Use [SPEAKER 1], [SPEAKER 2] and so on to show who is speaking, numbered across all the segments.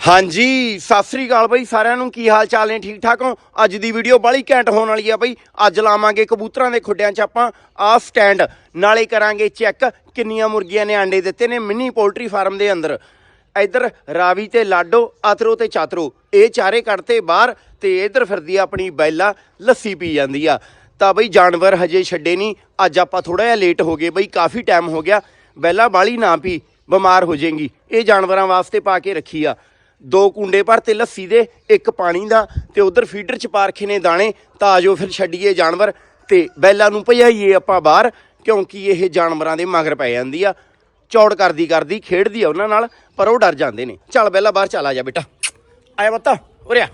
[SPEAKER 1] ਹਾਂਜੀ, ਸਤਿ ਸ੍ਰੀ ਅਕਾਲ ਬਈ, ਸਾਰਿਆਂ ਨੂੰ ਕੀ ਹਾਲ ਚਾਲ ਨੇ? ਠੀਕ ਠਾਕ ਹੋ? ਅੱਜ ਦੀ ਵੀਡੀਓ ਬਾਲੀ ਘੈਂਟ ਹੋਣ ਵਾਲੀ ਆ ਬਈ। ਅੱਜ ਲਾਵਾਂਗੇ ਕਬੂਤਰਾਂ ਦੇ ਖੁੱਡਿਆਂ 'ਚ ਆਪਾਂ ਆ ਸਟੈਂਡ ਨਾਲੇ ਕਰਾਂਗੇ ਚੈੱਕ ਕਿੰਨੀਆਂ ਮੁਰਗੀਆਂ ਨੇ ਆਂਡੇ ਦਿੱਤੇ ਨੇ ਮਿੰਨੀ ਪੋਲਟਰੀ ਫਾਰਮ ਦੇ ਅੰਦਰ। ਇੱਧਰ ਰਾਵੀ ਤੇ ਲਾਡੋ ਅਤਰੋ ਤੇ ਚਾਤਰੋ। ਇਹ ਚਾਰੇ ਕੱਢਤੇ ਬਾਹਰ ਤੇ ਇੱਧਰ ਫਿਰਦੀ ਆ ਆਪਣੀ ਬੈਲਾ, ਲੱਸੀ ਪੀ ਜਾਂਦੀ ਆ। ਤਾਂ ਬਈ ਜਾਨਵਰ ਹਜੇ ਛੱਡੇ ਨਹੀਂ। ਅੱਜ ਆਪਾਂ ਥੋੜਾ ਜਿਹਾ ਲੇਟ ਹੋ ਗਏ ਬਈ, ਕਾਫੀ ਟਾਈਮ ਹੋ ਗਿਆ। ਬੈਲਾ ਬਾਲੀ ਨਾ ਪੀ, ਬਿਮਾਰ ਹੋ ਜਾਏਗੀ। ਇਹ ਜਾਨਵਰਾਂ ਵਾਸਤੇ ਪਾ ਕੇ ਰੱਖੀ ਆ। ਦੋ ਕੁੰਡੇ ਭਰਤੇ ਲੱਸੀ ਦੇ, ਇੱਕ ਪਾਣੀ ਦਾ ਤੇ ਉਧਰ ਫੀਡਰ ਚ ਪਾ ਰੱਖੇ ਨੇ ਦਾਣੇ, ਤਾਂ ਆਜੋ ਫਿਰ ਛੱਡੀਏ ਜਾਨਵਰ ਤੇ ਬੈਲਾ ਨੂੰ ਭਜਾਈਏ ਆਪਾਂ ਬਾਹਰ, ਕਿਉਂਕਿ ਇਹ ਜਾਨਵਰਾਂ ਦੇ ਮਗਰ ਪੈ ਜਾਂਦੀ ਆ। ਚੌੜ ਕਰਦੀ ਕਰਦੀ ਖੇਡਦੀ ਆ ਉਹਨਾਂ ਨਾਲ, ਪਰ ਉਹ ਡਰ ਜਾਂਦੇ ਨੇ। ਚੱਲ ਬੈਲਾ ਬਾਹਰ ਚੱਲ ਆ ਜਾ ਬੇਟਾ। ਆਇਆ ਬੱਤਾ ਉਰਿਆ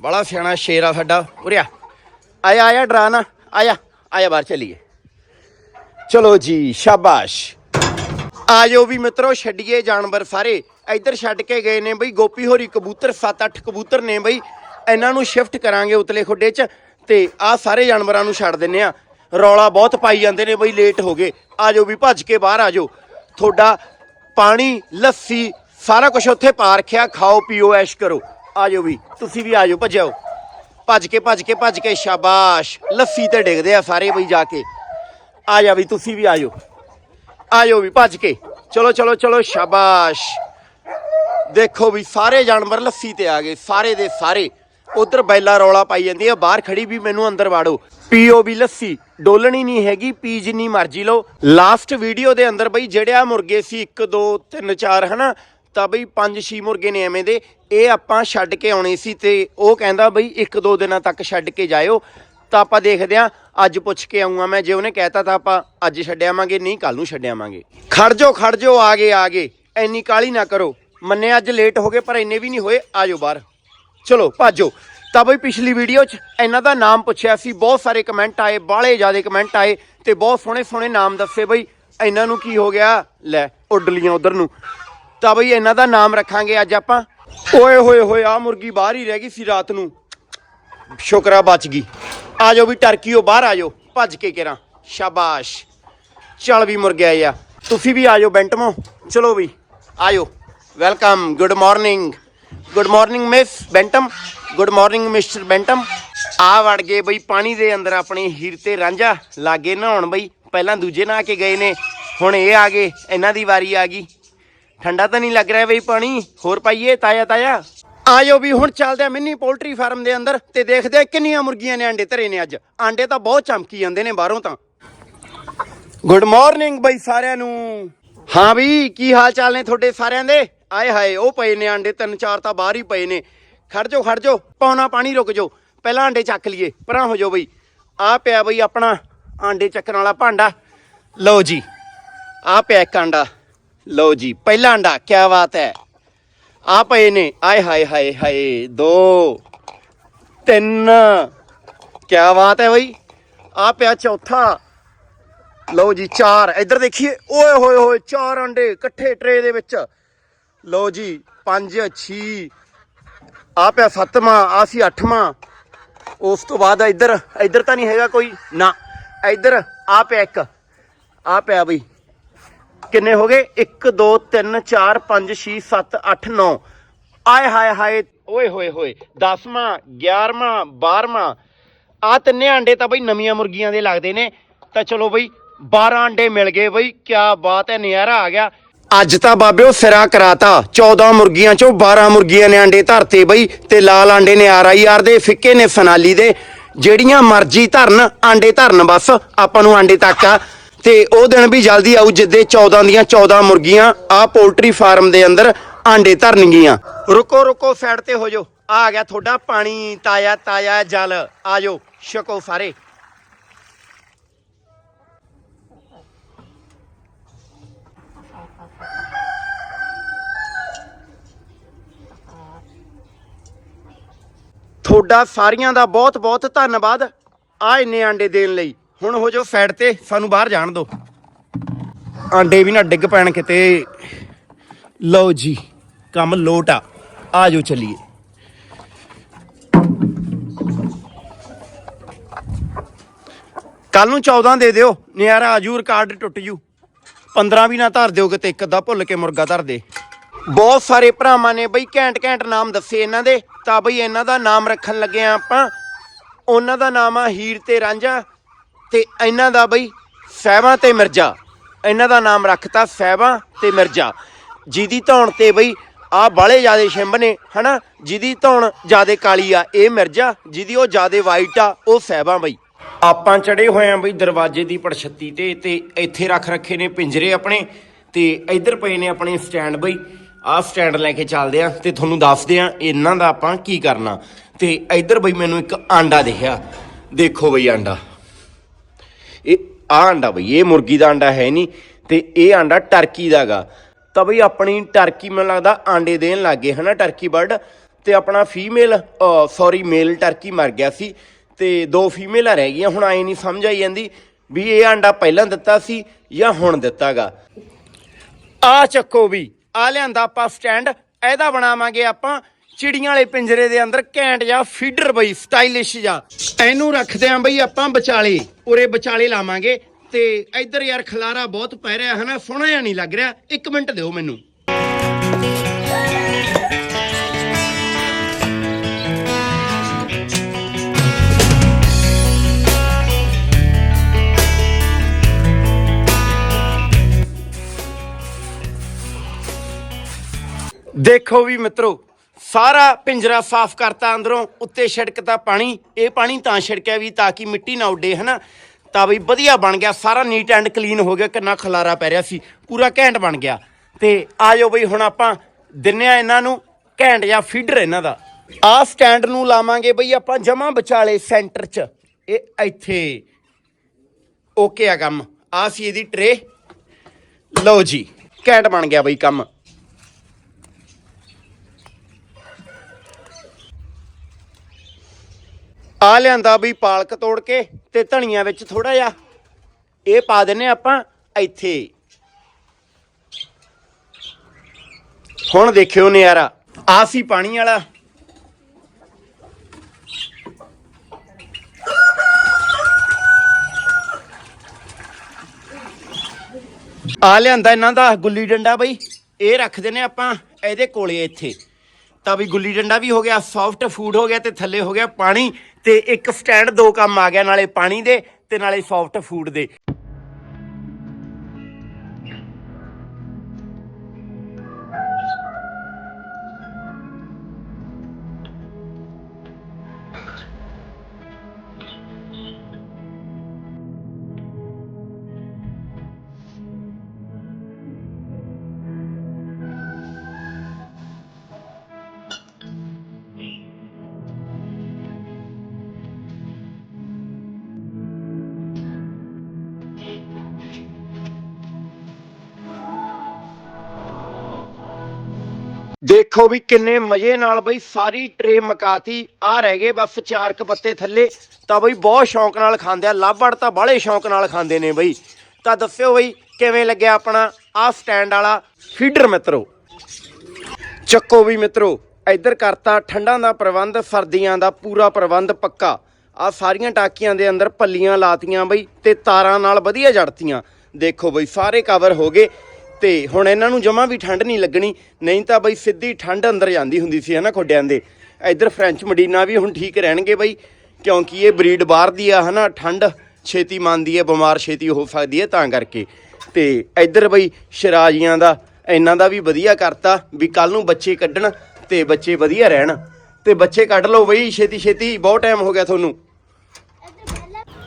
[SPEAKER 1] ਬੜਾ ਸਿਆਣਾ ਸ਼ੇਰ ਆ ਸਾਡਾ ਉਰਿਆ ਆਇਆ ਆਇਆ, ਡਰਾ ਨਾ। ਆਇਆ ਆਇਆ ਬਾਹਰ ਚੱਲੀਏ। ਚਲੋ ਜੀ, ਸ਼ਾਬਾਸ਼। ਆਜੋ ਵੀ ਮਿੱਤਰੋ, ਛੱਡੀਏ ਜਾਨਵਰ ਸਾਰੇ। ਇੱਧਰ ਛੱਡ ਕੇ ਗਏ ਨੇ ਬਈ, ਗੋਪੀ ਹੋਰੀ ਕਬੂਤਰ 7-8 ਕਬੂਤਰ ਨੇ ਬਈ। ਇਹਨਾਂ ਨੂੰ ਸ਼ਿਫਟ ਕਰਾਂਗੇ ਉਤਲੇ ਖੁੱਡੇ 'ਚ ਤੇ ਆਹ ਸਾਰੇ ਜਾਨਵਰਾਂ ਨੂੰ ਛੱਡ ਦਿੰਨੇ ਆ। ਰੌਲਾ ਬਹੁਤ ਪਾਈ ਜਾਂਦੇ ਨੇ ਬਈ ਲੇਟ ਹੋ ਗਏ। ਆਜੋ ਵੀ ਭੱਜ ਕੇ ਬਾਹਰ ਆਜੋ। ਤੁਹਾਡਾ ਪਾਣੀ, ਲੱਸੀ, ਸਾਰਾ ਕੁਝ ਉੱਥੇ ਪਾ ਰੱਖਿਆ। ਖਾਓ, ਪੀਓ, ਐਸ਼ ਕਰੋ। ਆਜੋ ਵੀ, ਤੁਸੀਂ ਵੀ ਆਜੋ ਭੱਜੋ ਭੱਜ ਕੇ ਭੱਜ ਕੇ ਭੱਜ ਕੇ, ਸ਼ਾਬਾਸ਼। ਲੱਸੀ ਤੇ ਡਿੱਗਦੇ ਆ ਸਾਰੇ ਬਈ ਜਾ ਕੇ। ਆ ਜਾ ਵੀ, ਤੁਸੀਂ ਵੀ ਆਜੋ। ਆਜੋ ਵੀ, ਭੱਜ ਕੇ। ਚਲੋ ਚਲੋ ਚਲੋ, ਸ਼ਾਬਾਸ਼। ਦੇਖੋ ਵੀ, ਸਾਰੇ ਜਾਨਵਰ ਲੱਸੀ ਤੇ ਆ ਗਏ, ਸਾਰੇ ਦੇ ਸਾਰੇ। ਉਧਰ ਬੈਲਾ ਰੌਲਾ ਪਾਈ ਜਾਂਦੀ ਆ, ਬਾਹਰ ਖੜੀ ਵੀ ਮੈਨੂੰ ਅੰਦਰ ਵਾੜੋ। ਪੀਓ ਵੀ ਲੱਸੀ, ਡੋਲਣੀ ਨਹੀਂ ਹੈਗੀ, ਪੀ ਜਿੰਨੀ ਮਰਜ਼ੀ ਲਓ। ਲਾਸਟ ਵੀਡੀਓ ਦੇ ਅੰਦਰ ਬਈ, ਜਿਹੜੇ ਆ ਮੁਰਗੇ ਸੀ 1 2 3 4 ਹਨਾ, ਤਾਂ ਬਈ 5 6 ਮੁਰਗੇ ਨੇ ਐਵੇਂ ਦੇ। ਇਹ ਆਪਾਂ ਛੱਡ ਕੇ ਆਉਣੇ ਸੀ ਤੇ ਉਹ ਕਹਿੰਦਾ ਬਈ 1 2 ਦਿਨਾਂ ਤੱਕ ਛੱਡ ਕੇ ਜਾਇਓ। ਤਾਂ ਆਪਾਂ ਦੇਖਦੇ ਆ ਅੱਜ ਪੁੱਛ ਕੇ ਆਉਂਗਾ ਮੈਂ। ਜੇ ਉਹਨੇ ਕਹਿਤਾ ਤਾਂ ਆਪਾਂ ਅੱਜ ਛੱਡਿਆਵਾਂਗੇ ਨਹੀਂ ਕੱਲ ਨੂੰ ਛੱਡਿਆਵਾਂਗੇ ਖੜ ਜਾਓ ਖੜ ਜਾਓ ਆ ਗਏ ਆ ਗਏ ਐਨੀ ਕਾਲੀ ਨਾ ਕਰੋ। ਮੰਨੇ ਅੱਜ ਲੇਟ ਹੋ ਗਏ, ਪਰ ਇੰਨੇ ਵੀ ਨਹੀਂ ਹੋਏ ਆਜੋ ਬਾਹਰ। ਚਲੋ, ਭਾਜੋ। ਤਾਂ ਬਈ ਪਿਛਲੀ ਵੀਡੀਓ 'ਚ ਇਹਨਾਂ ਦਾ ਨਾਮ ਪੁੱਛਿਆ ਸੀ। ਬਹੁਤ ਸਾਰੇ ਕਮੈਂਟ ਆਏ, ਬਾਹਲੇ ਜ਼ਿਆਦੇ ਕਮੈਂਟ ਆਏ ਤੇ ਬਹੁਤ ਸੋਹਣੇ ਸੋਹਣੇ ਨਾਮ ਦੱਸੇ ਬਈ। ਇਹਨਾਂ ਨੂੰ ਕੀ ਹੋ ਗਿਆ? ਲੈ, ਉੱਡ ਲੀਆਂ ਉਧਰ ਨੂੰ। ਤਾਂ ਬਈ ਇਹਨਾਂ ਦਾ ਨਾਮ ਰੱਖਾਂਗੇ ਅੱਜ ਆਪਾਂ। ਓਏ ਹੋਏ ਹੋਏ ਆ ਮੁਰਗੀ ਬਾਹਰ ਹੀ ਰਹਿ ਗਈ ਸੀ ਰਾਤ ਨੂੰ। ਸ਼ੁਕਰਾ, ਬਚ ਗਈ। ਆ ਜਾਓ ਵੀ ਟਰਕੀਓ ਬਾਹਰ ਆ ਜਾਓ। ਭੱਜ ਕੇ ਕੇਰਾਂ। ਸ਼ਾਬਾਸ਼। ਚਲ ਵੀ ਮੁਰਗਿਆ ਆ। ਤੁਸੀਂ ਵੀ ਆ ਜਾਓ ਬੈਂਟਮੋ। ਚਲੋ ਵੀ, ਆ ਜਾਓ। Welcome. Good morning. Good morning miss Bantam. Good morning mister Bantam. ਆ ਵੜ ਗਏ ਬਈ ਪਾਣੀ ਦੇ ਅੰਦਰ ਆਪਣੇ ਹੀਰ ਤੇ ਰਾਂਝਾ। ਲਾਗੇ ਨਹਾਉਣ ਬਈ। ਪਹਿਲਾਂ ਦੂਜੇ ਨਹਾ ਕੇ ਗਏ ਨੇ। ਹੁਣ ਇਹ ਆ ਗਏ। ਇਹਨਾਂ ਦੀ ਵਾਰੀ ਆ ਗਈ। ਠੰਡਾ ਤਾਂ ਨਹੀਂ ਲੱਗ ਰਿਹਾ ਬਈ ਪਾਣੀ। ਹੋਰ ਪਾਈਏ ਤਾਇਆ ਤਾਇਆ ਆਜੋ ਵੀ ਹੁਣ ਚੱਲਦੇ ਆ ਮਿੰਨੀ ਪੋਲਟਰੀ ਫਾਰਮ ਦੇ ਅੰਦਰ ਤੇ ਦੇਖਦੇ ਆ ਕਿੰਨੀਆਂ ਮੁਰਗੀਆਂ ਨੇ ਆਂਡੇ ਧਰੇ ਨੇ ਅੱਜ। ਆਂਡੇ ਤਾਂ ਬਹੁਤ ਚਮਕੀ ਜਾਂਦੇ ਨੇ ਬਾਹਰੋਂ ਤਾਂ। ਗੁੱਡ ਮਾਰਨਿੰਗ ਬਈ ਸਾਰਿਆਂ ਨੂੰ। ਹਾਂ ਵੀ, ਕੀ ਹਾਲ ਚਾਲ ਨੇ ਤੁਹਾਡੇ ਸਾਰਿਆਂ ਦੇ? ਆਏ ਹਾਏ, ਉਹ ਪਏ ਨੇ ਆਂਡੇ, ਤਿੰਨ ਚਾਰ ਤਾਂ ਬਾਹਰ ਹੀ ਪਏ ਨੇ। ਖੜ ਜਾਓ ਖੜ ਜਾਓ, ਪੌਣਾ ਪਾਣੀ ਰੁਕ ਜਾਓ। ਪਹਿਲਾਂ ਆਂਡੇ ਚੱਕ ਲਈਏ, ਪਰਾਂ ਹੋ ਜਾਓ ਬਈ। ਆ ਪਿਆ ਬਈ ਆਪਣਾ ਆਂਡੇ ਚੱਕਣ ਵਾਲਾ ਭਾਂਡਾ। ਲਓ ਜੀ ਆ ਪਿਆ ਇੱਕ ਆਂਡਾ। ਲਓ ਜੀ, ਪਹਿਲਾ ਆਂਡਾ ਕੀ ਬਾਤ ਹੈ। ਆ ਪਏ ਨੇ। ਆਏ ਹਾਏ ਹਾਏ ਹਾਏ, ਦੋ, ਤਿੰਨ। ਕੀ ਬਾਤ ਹੈ ਬਈ। ਆ ਪਿਆ ਚੌਥਾ। ਲਓ ਜੀ, ਚਾਰ। ਇੱਧਰ ਦੇਖੀਏ। ਓਏ ਹੋਏ ਹੋਏ, ਚਾਰ ਅੰਡੇ ਇਕੱਠੇ ਟਰੇ ਦੇ ਵਿੱਚ। ਲਓ ਜੀ 5 6 ਆ ਪਿਆ ਸੱਤਵਾਂ ਆ ਸੀ ਅੱਠਵਾਂ। ਉਸ ਤੋਂ ਬਾਅਦ ਇੱਧਰ ਇੱਧਰ ਤਾਂ ਨਹੀਂ ਹੈਗਾ ਕੋਈ। ਨਾ, ਇੱਧਰ ਆ ਪਿਆ ਇੱਕ। ਆ ਪਿਆ ਬਈ। ਕਿੰਨੇ ਹੋ ਗਏ? 1 2 3 4 5 6 7 8 9 ਆਏ ਹਾਏ ਹਾਏ। ਓਏ ਹੋਏ ਹੋਏ। 10ਵਾਂ 11ਵਾਂ 12ਵਾਂ ਆ ਤਿੰਨੇ ਆਂਡੇ ਤਾਂ ਬਈ ਨਵੀਆਂ ਮੁਰਗੀਆਂ ਦੇ ਲੱਗਦੇ ਨੇ। ਤਾਂ ਚਲੋ ਬਈ 12 ਆਂਡੇ ਮਿਲ ਗਏ ਬਈ। ਕੀ ਬਾਤ ਹੈ ਨਜ਼ਾਰਾ ਆ ਗਿਆ। ਅੱਜ ਤਾਂ ਬਾਬਿਓ ਸਿਰਾ ਕਰਾਤਾ। 14 ਮੁਰਗੀਆਂ ਚੋਂ 12 ਮੁਰਗੀਆਂ ਨੇ ਆਂਡੇ ਧਰਤੇ ਬਈ। ਤੇ ਲਾਲ ਆਂਡੇ ਨੇ ਆਰ ਆਈ ਆਰ ਦੇ ਫਿੱਕੇ ਨੇ ਫਨਾਲੀ ਦੇ। ਜਿਹੜੀਆਂ ਮਰਜ਼ੀ ਧਰਨ ਆਂਡੇ ਧਰਨ ਬਸ। ਆਪਾਂ ਨੂੰ ਆਂਡੇ ਤੱਕ ਆ। ਤੇ ਉਹ ਦਿਨ ਵੀ ਜਲਦੀ ਆਊ ਜਿੱਦੇ 14 ਦੀਆਂ 14 ਮੁਰਗੀਆਂ ਆ ਪੋਲਟਰੀ ਫਾਰਮ ਦੇ ਅੰਦਰ ਆਂਡੇ ਧਰਨਗੀਆਂ। ਰੁਕੋ ਰੁਕੋ, ਸਾਈਡ ਤੇ ਹੋ ਜਾਓ। ਆ ਗਿਆ ਤੁਹਾਡਾ ਪਾਣੀ, ਤਾਇਆ ਤਾਜ਼ਾ ਜਲ। ਆ ਜਾਓ, ਛਕੋ ਸਾਰੇ। ਤੁਹਾਡਾ ਸਾਰੀਆਂ ਦਾ ਬਹੁਤ ਬਹੁਤ ਧੰਨਵਾਦ। ਆ ਇੰਨੇ ਆਂਡੇ ਦੇਣ ਲਈ। ਹੁਣ ਹੋ ਜਾਓ ਸਾਈਡ ਤੇ, ਸਾਨੂੰ ਬਾਹਰ ਜਾਣ ਦਿਓ ਆਂਡੇ ਵੀ ਨਾ ਡਿੱਗ ਪੈਣ ਕਿਤੇ। ਲਓ ਜੀ, ਕੰਮ ਲੋਟ ਆ। ਆ ਜਾਓ ਚੱਲੀਏ। ਕੱਲ ਨੂੰ 14 ਦੇ ਦਿਓ, ਨਿਆਰਾ ਆਜੂ ਰਿਕਾਰਡ ਟੁੱਟ ਜੂ। 15 ਵੀ ਨਾ ਧਰ ਦਿਓ ਕਿਤੇ, ਇੱਕ ਅੱਧਾ ਭੁੱਲ ਕੇ ਮੁਰਗਾ ਧਰ ਦੇ। ਬਹੁਤ ਸਾਰੇ ਭਰਾਵਾਂ ਨੇ ਬਈ ਘੈਂਟ ਘੈਂਟ ਨਾਮ ਦੱਸੇ ਇਹਨਾਂ ਦੇ, ਤਾਂ ਬਈ ਇਹਨਾਂ ਦਾ ਨਾਮ ਰੱਖਣ ਲੱਗੇ ਆ ਆਪਾਂ। ਉਹਨਾਂ ਦਾ ਨਾਮ ਆ ਹੀਰ ਤੇ ਰਾਂਝਾ ਤੇ ਇਹਨਾਂ ਦਾ ਬਈ ਸਹਿਬਾਂ ਤੇ ਮਿਰਜ਼ਾ। ਇਹਨਾਂ ਦਾ ਨਾਮ ਰੱਖਤਾ ਸਹਿਬਾਂ ਤੇ ਮਿਰਜ਼ਾ। ਜਿਹਦੀ ਧੌਣ ਤੇ ਬਈ ਆ ਬਾਲੇ ਜਿਆਦੇ ਛਿੰਬ ਨੇ, ਹਨਾ? ਜਿਹਦੀ ਧੌਣ ਜਿਆਦੇ ਕਾਲੀ ਆ, ਇਹ ਮਿਰਜ਼ਾ। ਜਿਹਦੀ ਉਹ ਜਿਆਦੇ ਵਾਈਟ ਆ, ਉਹ ਸਹਿਬਾਂ ਬਈ। ਆਪਾਂ ਚੜੇ ਹੋਏ ਆ ਬਈ ਦਰਵਾਜ਼ੇ ਦੀ ਪੜਛੱਤੀ ਤੇ ਤੇ ਇੱਥੇ ਰੱਖ ਰੱਖੇ ਨੇ ਪਿੰਜਰੇ ਆਪਣੇ, ਤੇ ਇੱਧਰ ਪਏ ਨੇ ਆਪਣੇ ਸਟੈਂਡ ਬਈ। ਆਹ ਸਟੈਂਡ ਲੈ ਕੇ ਚੱਲਦੇ ਆ ਤੇ ਤੁਹਾਨੂੰ ਦੱਸਦੇ ਆ ਇਹਨਾਂ ਦਾ ਆਪਾਂ ਕੀ ਕਰਨਾ। ਤੇ ਇੱਧਰ ਬਈ ਮੈਨੂੰ ਇੱਕ ਆਂਡਾ ਦਿਖਿਆ। ਦੇਖੋ ਬਈ ਆਂਡਾ। ਇਹ ਆ ਆਂਡਾ ਬਈ, ਇਹ ਮੁਰਗੀ ਦਾ ਆਂਡਾ ਹੈ ਨਹੀਂ ਤੇ ਇਹ ਆਂਡਾ ਟਰਕੀ ਦਾਗਾ ਤਾਂ ਬਈ ਆਪਣੀ ਟਰਕੀ ਮੈਨੂੰ ਲੱਗਦਾ ਆਂਡੇ ਦੇਣ ਲੱਗੇ ਹਨਾ ਟਰਕੀ ਬਰਡ? ਤੇ ਆਪਣਾ ਫੀਮੇਲ ਸੌਰੀ ਮੇਲ ਟਰਕੀ ਮਰ ਗਿਆ ਸੀ ਤੇ ਦੋ ਫੀਮੇਲਾਂ ਰਹਿ ਗਈਆਂ, ਹੁਣ ਆਏ ਨਹੀਂ ਸਮਝ ਆਈ ਜਾਂਦੀ ਵੀ ਇਹ ਆਂਡਾ ਪਹਿਲਾਂ ਦਿੱਤਾ ਸੀ ਜਾਂ ਹੁਣ ਦਿੱਤਾਗਾ ਆ ਚੱਕੋ ਵੀ ਆ ਲਿਆਂਦਾ ਆਪਾਂ ਸਟੈਂਡ, ਇਹਦਾ ਬਣਾਵਾਂਗੇ ਆਪਾਂ ਚਿੜੀਆਂ ਵਾਲੇ ਪਿੰਜਰੇ ਦੇ ਅੰਦਰ ਘੈਂਟ ਜਾਂ ਫੀਡਰ ਬਈ, ਸਟਾਈਲਿਸ਼ ਜਾਂ ਇਹਨੂੰ ਰੱਖਦੇ ਆਂ ਬਈ ਆਪਾਂ ਵਿਚਾਲੇ। ਉਰੇ ਵਿਚਾਲੇ ਲਾਵਾਂਗੇ ਤੇ ਇੱਧਰ ਯਾਰ ਖਲਾਰਾ ਬਹੁਤ ਪੈ ਰਿਹਾ ਹਨਾ, ਸੋਹਣਾ ਜਿਹਾ ਨਹੀਂ ਲੱਗ ਰਿਹਾ। ਇੱਕ ਮਿੰਟ ਦਿਓ ਮੈਨੂੰ। ਦੇਖੋ ਵੀ ਮਿੱਤਰੋ ਸਾਰਾ ਪਿੰਜਰਾ ਸਾਫ਼ ਕਰਤਾ ਅੰਦਰੋਂ, ਉੱਤੇ ਛਿੜਕਤਾ ਪਾਣੀ, ਇਹ ਪਾਣੀ ਤਾਂ ਛਿੜਕਿਆ ਵੀ ਤਾਂ ਕਿ ਮਿੱਟੀ ਨਾ ਉੱਡੇ, ਹਨਾ? ਤਾਂ ਬਈ ਵਧੀਆ ਬਣ ਗਿਆ, ਸਾਰਾ ਨੀਟ ਐਂਡ ਕਲੀਨ ਹੋ ਗਿਆ, ਕਿੰਨਾ ਖਲਾਰਾ ਪੈ ਰਿਹਾ ਸੀ, ਪੂਰਾ ਘੈਂਟ ਬਣ ਗਿਆ। ਤੇ ਆਜੋ ਬਈ ਹੁਣ ਆਪਾਂ ਦਿੰਨੇ ਆ ਇਹਨਾਂ ਨੂੰ ਘੈਂਟ ਜਾਂ ਫੀਡਰ ਇਹਨਾਂ ਦਾ। ਆਹ ਸਟੈਂਡ ਨੂੰ ਲਾਵਾਂਗੇ ਬਈ ਆਪਾਂ ਜਮਾ ਵਿਚਾਲੇ ਸੈਂਟਰ 'ਚ। ਇਹ ਇੱਥੇ। ਓਕੇ ਆ ਕੰਮ। ਆ ਸੀ ਇਹਦੀ ਟਰੇ ਲਓ ਜੀ, ਘੈਂਟ ਬਣ ਗਿਆ ਬਈ ਕੰਮ। ਆ ਲਿਆਂਦਾ ਵੀ ਪਾਲਕ ਤੋੜ ਕੇ ਤੇ ਧਨੀਆ ਵਿੱਚ ਥੋੜਾ ਜਿਹਾ। ਇਹ ਪਾ ਦਿੰਨੇ ਆਪਾਂ ਇੱਥੇ। ਹੁਣ ਦੇਖਿਓ ਨਜ਼ਾਰਾ ਆ ਸੀ ਪਾਣੀ ਵਾਲਾ। ਆ ਲਿਆਂਦਾ ਇਹਨਾਂ ਦਾ ਗੁੱਲੀ ਡੰਡਾ ਬਈ। ਇਹ ਰੱਖਦੇ ਨੇ ਆਪਾਂ ਇਹਦੇ ਕੋਲੇ ਇੱਥੇ। ਤਾਂ ਵੀ ਗੁੱਲੀ ਡੰਡਾ ਵੀ ਹੋ ਗਿਆ ਸੌਫਟ ਫੂਡ ਹੋ ਗਿਆ ਤੇ ਥੱਲੇ ਹੋ ਗਿਆ ਪਾਣੀ। ਤੇ ਇੱਕ ਸਟੈਂਡ ਦੋ ਕੰਮ ਆ ਗਿਆ, ਨਾਲੇ ਪਾਣੀ ਦੇ ਤੇ ਨਾਲੇ ਸੌਫਟ ਫੂਡ ਦੇ। ਦੇਖੋ ਵੀ ਕਿੰਨੇ ਮਜ਼ੇ ਨਾਲ ਬਈ ਸਾਰੀ ਟਰੇ ਮਕਾਤੀ। ਆ ਰਹਿ ਗਏ ਬਸ ਚਾਰ ਕ ਪੱਤੇ ਥੱਲੇ। ਤਾਂ ਬਈ ਬਹੁਤ ਸ਼ੌਂਕ ਨਾਲ ਖਾਂਦੇ ਆ। ਲਾਭੜ ਤਾਂ ਬਾਹਲੇ ਸ਼ੌਂਕ ਨਾਲ ਖਾਂਦੇ ਨੇ ਬਈ। ਤਾਂ ਦੱਸਿਓ ਬਈ, ਕਿਵੇਂ ਲੱਗਿਆ ਆਪਣਾ ਆ ਸਟੈਂਡ ਵਾਲਾ ਫੀਡਰ ਮਿੱਤਰੋ? ਚੱਕੋ ਵੀ ਮਿੱਤਰੋ, ਇੱਧਰ ਕਰਤਾ ਠੰਡਾਂ ਦਾ ਪ੍ਰਬੰਧ, ਸਰਦੀਆਂ ਦਾ ਪੂਰਾ ਪ੍ਰਬੰਧ ਪੱਕਾ। ਆ ਸਾਰੀਆਂ ਟਾਕੀਆਂ ਦੇ ਅੰਦਰ ਪੱਲੀਆਂ ਲਾਤੀਆਂ ਬਈ ਤੇ ਤਾਰਾਂ ਨਾਲ ਵਧੀਆ ਜੜਤੀਆਂ। ਦੇਖੋ ਬਈ, ਸਾਰੇ ਕਵਰ ਹੋ ਗਏ। ਤੇ ਹੁਣ ਇਹਨਾਂ ਨੂੰ ਜਮਾ ਵੀ ਠੰਡ ਨਹੀਂ ਲੱਗਣੀ, ਨਹੀਂ ਤਾਂ ਬਈ ਸਿੱਧੀ ਠੰਡ ਅੰਦਰ ਜਾਂਦੀ ਹੁੰਦੀ ਸੀ ਹਨਾ ਖੋਡਿਆਂ ਦੇ। ਇੱਧਰ ਫ੍ਰੈਂਚ ਮਡੀਨਾ ਵੀ ਹੁਣ ਠੀਕ ਰਹਿਣਗੇ ਬਈ, ਕਿਉਂਕਿ ਇਹ ਬਰੀਡ ਬਾਹਰ ਦੀ ਆ ਹਨਾ, ਠੰਡ ਛੇਤੀ ਮੰਨਦੀ ਹੈ, ਬਿਮਾਰ ਛੇਤੀ ਹੋ ਸਕਦੀ ਹੈ ਤਾਂ ਕਰਕੇ। ਤੇ ਇੱਧਰ ਬਈ ਸ਼ਰਾਜੀਆਂ ਦਾ, ਇਹਨਾਂ ਦਾ ਵੀ ਵਧੀਆ ਕਰਤਾ ਵੀ ਕੱਲ ਨੂੰ ਬੱਚੇ ਕੱਢਣ ਤੇ ਬੱਚੇ ਵਧੀਆ ਰਹਿਣ। ਤੇ ਬੱਚੇ ਕੱਢ ਲਓ ਬਈ, ਛੇਤੀ ਛੇਤੀ, ਬਹੁਤ ਟਾਈਮ ਹੋ ਗਿਆ ਤੁਹਾਨੂੰ।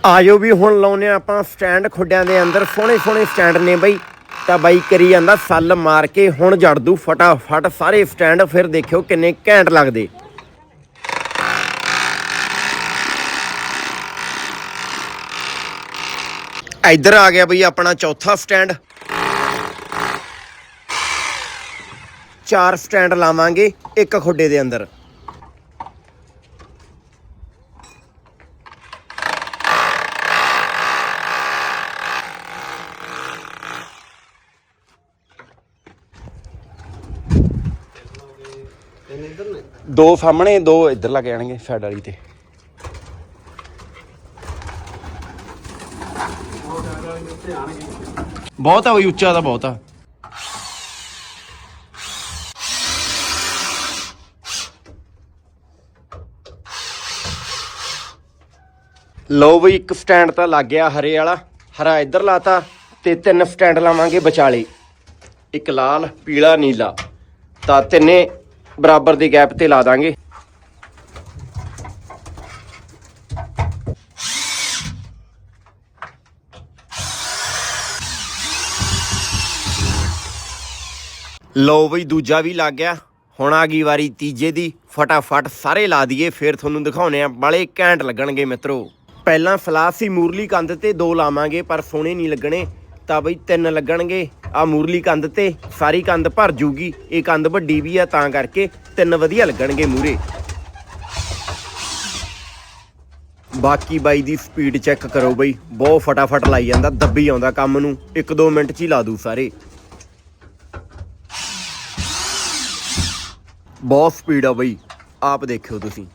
[SPEAKER 1] ਆਜੋ ਵੀ ਹੁਣ ਲਾਉਨੇ ਆ ਆਪਾਂ ਸਟੈਂਡ ਖੁੱਡਿਆਂ ਦੇ ਅੰਦਰ, ਸੋਹਣੇ ਸੋਹਣੇ ਸਟੈਂਡ ਨੇ ਬਈ। ਤਾਂ ਬਾਈ ਕਰੀ ਜਾਂਦਾ, ਸੱਲ ਮਾਰ ਕੇ ਹੁਣ ਜੜ ਦੂ ਫਟਾਫਟ, ਸਾਰੇ ਸਟੈਂਡ ਫਿਰ ਦੇਖਿਓ ਕਿੰਨੇ ਘੈਂਟ ਲੱਗਦੇ। ਇੱਧਰ ਆ ਗਿਆ ਬਈ ਆਪਣਾ ਚੌਥਾ ਸਟੈਂਡ। ਚਾਰ ਸਟੈਂਡ ਲਾਵਾਂਗੇ, ਇੱਕ ਖੁੱਡੇ ਦੇ ਅੰਦਰ। ਦੋ ਸਾਹਮਣੇ, ਦੋ ਇੱਧਰ ਲੱਗ ਜਾਣਗੇ ਸਾਈਡ ਵਾਲੀ ਤੇ। ਬਹੁਤ ਆ ਬਈ, ਉੱਚਾ ਦਾ ਬਹੁਤ ਆ। ਲੋ ਬਈ, ਇੱਕ ਸਟੈਂਡ ਤਾਂ ਲੱਗ ਗਿਆ ਹਰੇ ਵਾਲਾ। ਹਰਾ ਇੱਧਰ ਲਾਤਾ ਤੇ ਤਿੰਨ ਸਟੈਂਡ ਲਾਵਾਂਗੇ ਵਿਚਾਲੇ। ਇੱਕ ਲਾਲ, ਪੀਲਾ, ਨੀਲਾ। ਤਾਂ ਤਿੰਨੇ ਬਰਾਬਰ ਦੇ ਗੈਪ ਤੇ ਲਾ ਦਾਂਗੇ। ਲਓ ਬਈ, ਦੂਜਾ ਵੀ ਲੱਗ ਗਿਆ। ਹੁਣ ਆ ਗਈ ਵਾਰੀ ਤੀਜੇ ਦੀ। ਫਟਾਫਟ ਸਾਰੇ ਲਾ ਦਈਏ, ਫਿਰ ਤੁਹਾਨੂੰ ਦਿਖਾਉਣੇ ਆ। ਬੜੇ ਘੈਂਟ ਲੱਗਣਗੇ ਮਿੱਤਰੋ। ਪਹਿਲਾਂ ਫਲਾਸ ਸੀ ਮੂਰਲੀ ਕੰਧ ਤੇ ਦੋ ਲਾਵਾਂਗੇ, ਪਰ ਸੋਹਣੇ ਨਹੀਂ ਲੱਗਣੇ। ਤਾਂ ਬਈ ਤਿੰਨ ਲੱਗਣਗੇ। ਆ ਮੂਰਲੀ ਕੰਧ ਤੇ ਸਾਰੀ ਕੰਧ ਭਰ ਜੂਗੀ। ਇਹ ਕੰਧ ਵੱਡੀ ਵੀ ਆ, ਤਾਂ ਕਰਕੇ ਤਿੰਨ ਵਧੀਆ ਲੱਗਣਗੇ ਮੂਰੇ। ਬਾਕੀ ਬਾਈ ਦੀ ਸਪੀਡ ਚੈੱਕ ਕਰੋ ਬਈ। ਬਹੁਤ ਫਟਾਫਟ ਲਾਈ ਜਾਂਦਾ, ਦੱਬੀ ਆਉਂਦਾ ਕੰਮ ਨੂੰ। 1-2 ਮਿੰਟ 'ਚ ਹੀ ਲਾ ਦੂ ਸਾਰੇ। ਬਹੁਤ ਸਪੀਡ ਆ ਬਈ। ਆਪ ਦੇਖਿਓ ਤੁਸੀਂ।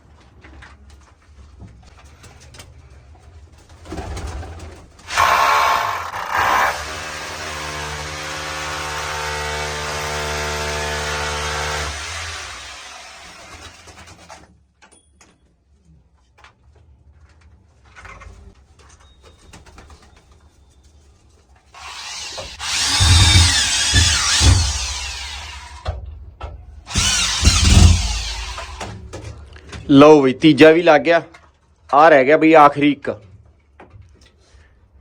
[SPEAKER 1] ਲਓ ਬਈ ਤੀਜਾ ਵੀ ਲੱਗ ਗਿਆ। ਆ ਰਹਿ ਗਿਆ ਬਈ ਆਖਰੀ ਇੱਕ।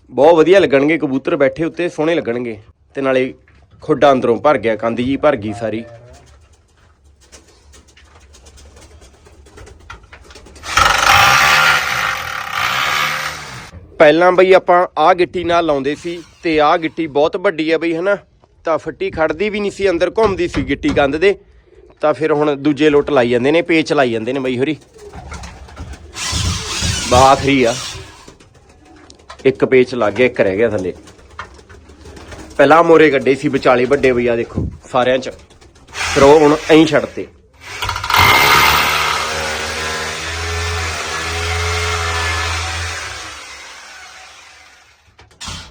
[SPEAKER 1] ਬਹੁਤ ਵਧੀਆ ਲੱਗਣਗੇ, ਕਬੂਤਰ ਬੈਠੇ ਉੱਤੇ, ਸੋਹਣੇ ਲੱਗਣਗੇ। ਤੇ ਨਾਲੇ ਖੁੱਡਾ ਅੰਦਰੋਂ ਭਰ ਗਿਆ, ਕੰਧ ਜੀ ਭਰ ਗਈ ਸਾਰੀ। ਪਹਿਲਾਂ ਬਈ ਆਪਾਂ ਆਹ ਗਿੱਟੀ ਨਾਲ ਲਾਉਂਦੇ ਸੀ, ਤੇ ਆਹ ਗਿੱਟੀ ਬਹੁਤ ਵੱਡੀ ਆ ਬਈ, ਹਨਾ? ਤਾਂ ਫੱਟੀ ਖੜਦੀ ਵੀ ਨਹੀਂ ਸੀ, ਅੰਦਰ ਘੁੰਮਦੀ ਸੀ ਗਿੱਟੀ ਕੰਧ ਦੇ। ਤਾਂ ਫਿਰ ਹੁਣ ਦੂਜੇ ਲੋਟ ਲਾਈ ਜਾਂਦੇ ਨੇ, ਪੇਚ ਲਾਈ ਜਾਂਦੇ ਨੇ ਬਈ ਹੋਰੀ। ਬਾ ਆ। ਇੱਕ ਪੇਚ ਲੱਗ ਗਿਆ, ਇੱਕ ਰਹਿ ਗਿਆ ਥੱਲੇ। ਪਹਿਲਾਂ ਮੋਰੇ ਗੱਡੇ ਸੀ ਵਿਚਾਲੇ, ਵੱਡੇ ਬਈਆ ਦੇਖੋ, ਸਾਰਿਆਂ ਚ। ਫਿਰ ਉਹ ਹੁਣ ਐਂ ਛੱਡਤੇ।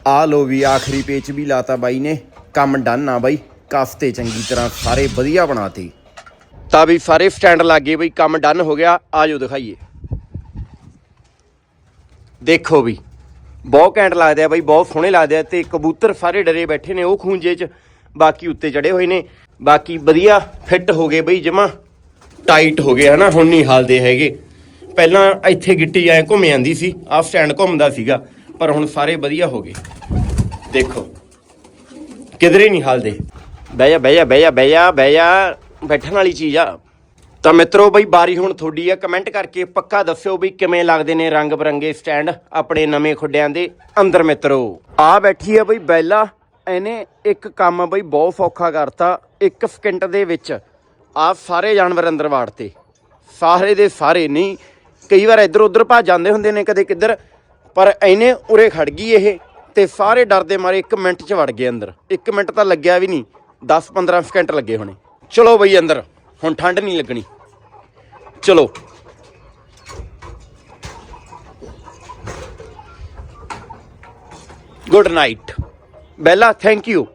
[SPEAKER 1] ਆ ਲੋ ਵੀ ਆਖਰੀ ਪੇਚ ਵੀ ਲਾਤਾ ਬਾਈ ਨੇ। ਕੰਮ ਡਨ ਆ ਬਾਈ। ਕਾਫਤੇ ਚੰਗੀ ਤਰ੍ਹਾਂ ਸਾਰੇ ਵਧੀਆ ਬਣਾਤੇ। ਤਾਂ ਵੀ ਸਾਰੇ ਸਟੈਂਡ ਲੱਗ ਗਏ ਬਈ ਕੰਮ ਡਨ ਹੋ ਗਿਆ, ਆਜੋ ਦਿਖਾਈਏ। ਦੇਖੋ ਵੀ, ਬਹੁਤ ਘੈਂਟ ਲੱਗਦੇ ਆ ਬਈ, ਬਹੁਤ ਸੋਹਣੇ ਲੱਗਦੇ ਆ ਤੇ ਕਬੂਤਰ ਸਾਰੇ ਡਰੇ ਬੈਠੇ ਨੇ ਉਹ ਖੂੰਜੇ 'ਚ, ਬਾਕੀ ਉੱਤੇ ਚੜੇ ਹੋਏ ਨੇ। ਬਾਕੀ ਵਧੀਆ ਫਿੱਟ ਹੋ ਗਏ ਬਈ, ਜਮਾ ਟਾਈਟ ਹੋ ਗਏ, ਹਨਾ? ਹੁਣ ਨਹੀਂ ਹਾਲਦੇ ਹੈਗੇ। ਪਹਿਲਾਂ ਇੱਥੇ ਗਿੱਟੀ ਐ ਘੁੰਮ ਜਾਂਦੀ ਸੀ ਆ ਸਟੈਂਡ ਘੁੰਮਦਾ ਸੀਗਾ, ਪਰ ਹੁਣ ਸਾਰੇ ਵਧੀਆ ਹੋ ਗਏ। ਦੇਖੋ, ਕਿਧਰੇ ਨਹੀਂ ਹਾਲਦੇ। ਬਹਿ ਜਾ ਬਹਿ ਜਾ ਬਹਿ ਜਾ ਬਹਿ ਜਾ ਬਹਿ ਜਾ। ਬੈਠਣ ਵਾਲੀ ਚੀਜ਼ ਆ। ਤਾਂ ਮਿੱਤਰੋ ਬਈ, ਬਾਰੀ ਹੁਣ ਤੁਹਾਡੀ ਆ। ਕਮੈਂਟ ਕਰਕੇ ਪੱਕਾ ਦੱਸਿਓ ਵੀ ਕਿਵੇਂ ਲੱਗਦੇ ਨੇ ਰੰਗ ਬਰੰਗੇ ਸਟੈਂਡ ਆਪਣੇ ਨਵੇਂ ਖੁੱਡਿਆਂ ਦੇ ਅੰਦਰ ਮਿੱਤਰੋ। ਆ ਬੈਠੀ ਆ ਬਈ ਬੈਲਾ। ਇਹਨੇ ਇੱਕ ਕੰਮ ਬਈ ਬਹੁਤ ਸੌਖਾ ਕਰਤਾ। ਇੱਕ ਸਕਿੰਟ ਦੇ ਵਿੱਚ ਆ ਸਾਰੇ ਜਾਨਵਰ ਅੰਦਰ ਵਾੜਤੇ। ਸਾਰੇ ਦੇ ਸਾਰੇ ਨਹੀਂ। ਕਈ ਵਾਰ ਇੱਧਰ ਉੱਧਰ ਭੱਜ ਜਾਂਦੇ ਹੁੰਦੇ ਨੇ ਕਦੇ ਕਿੱਧਰ ਪਰ ਇਹਨੇ ਉਰੇ ਖੜ ਗਈ ਇਹ ਤੇ ਸਾਰੇ ਡਰਦੇ ਮਾਰੇ 1 ਮਿੰਟ ਚ ਵੜ ਗਏ ਅੰਦਰ। 1 ਮਿੰਟ ਤਾਂ ਲੱਗਿਆ ਵੀ ਨਹੀਂ। 10-15 ਸਕਿੰਟ ਲੱਗੇ ਹੋਣੇ। ਚਲੋ ਬਈ ਅੰਦਰ ਹੁਣ ਠੰਡ ਨਹੀਂ ਲੱਗਣੀ। ਚਲੋ। Good night Bella thank you